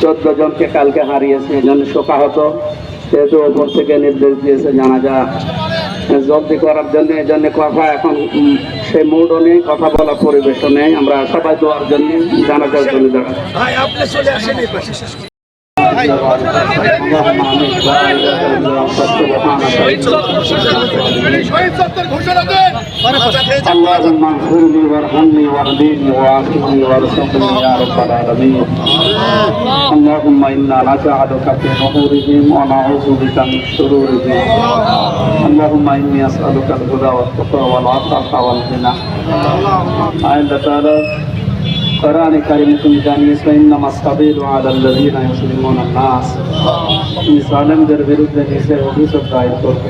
চোদ্দ জনকে কালকে হারিয়েছে এই জন্য শোকাহত। সেহেতু ওপর থেকে নির্দেশ দিয়েছে জানা জানাজা, জলদি করার জন্য এই জন্য কথা এখন সে মুডও নেই, কথা বলা পরিবেশও নেই। আমরা সবাই দোয়ার জন্য, জানাজার জন্য اللهم انصرني وارحمني واهدني وعافني وارزقني يا رب العالمين اللهم انا نجعلك في نحورهم ونعوذ بك من شرورهم اللهم اني اسالك الهدى والتقى والعفاف والغنى عند تعالى কোরআনে কারিমে তুমি জানিয়েছো ইন্নামা সাবিলু আলাল্লাযিনা ইউসলিমুনা নাস তুমি জালেমদের বিরুদ্ধে নিজের অভিযোগ দায়ের করবে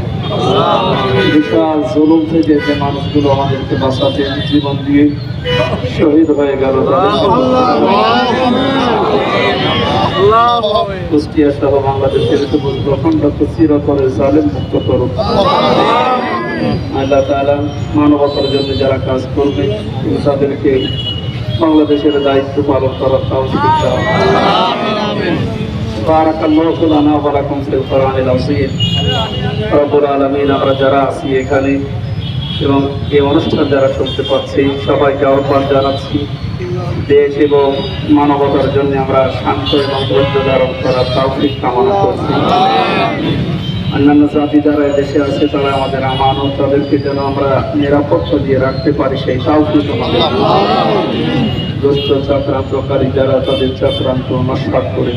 বিশাল জুলুম থেকে যে মানুষগুলো আমাদেরকে বাঁচাতে জীবন দিয়ে শহীদ হয়ে গেল কুষ্টিয়া সহ বাংলাদেশের প্রখণ্ডকে চিরতরে জালেম মুক্ত করুক আল্লাহ তাআলা মানবতার জন্য যারা কাজ করবে তুমি তাদেরকে বাংলাদেশের দায়িত্ব পালন করার তৌফিক দাও بارك الله لنا ولكم في القرآن العظيم রব্বুল আলমিন আমরা যারা আছি এখানে এবং এই অনুষ্ঠান যারা শুনতে পাচ্ছি সবাইকে আহ্বান জানাচ্ছি দেশ এবং মানবতার জন্য আমরা শান্ত এবং ধৈর্য ধারণ করার তৌফিক কামনা করছি অন্যান্য জাতি যারা দেশে আছে, তারা আমাদের আমানত তাদেরকে যেন আমরা নিরাপত্তা দিয়ে রাখতে পারি, সেই তৌফিক আমাদের দুষ্ট চক্রান্তকারী যারা তাদের চক্রান্ত নস্বাত করে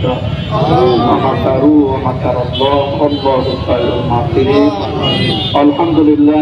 আলহামদুলিল্লাহ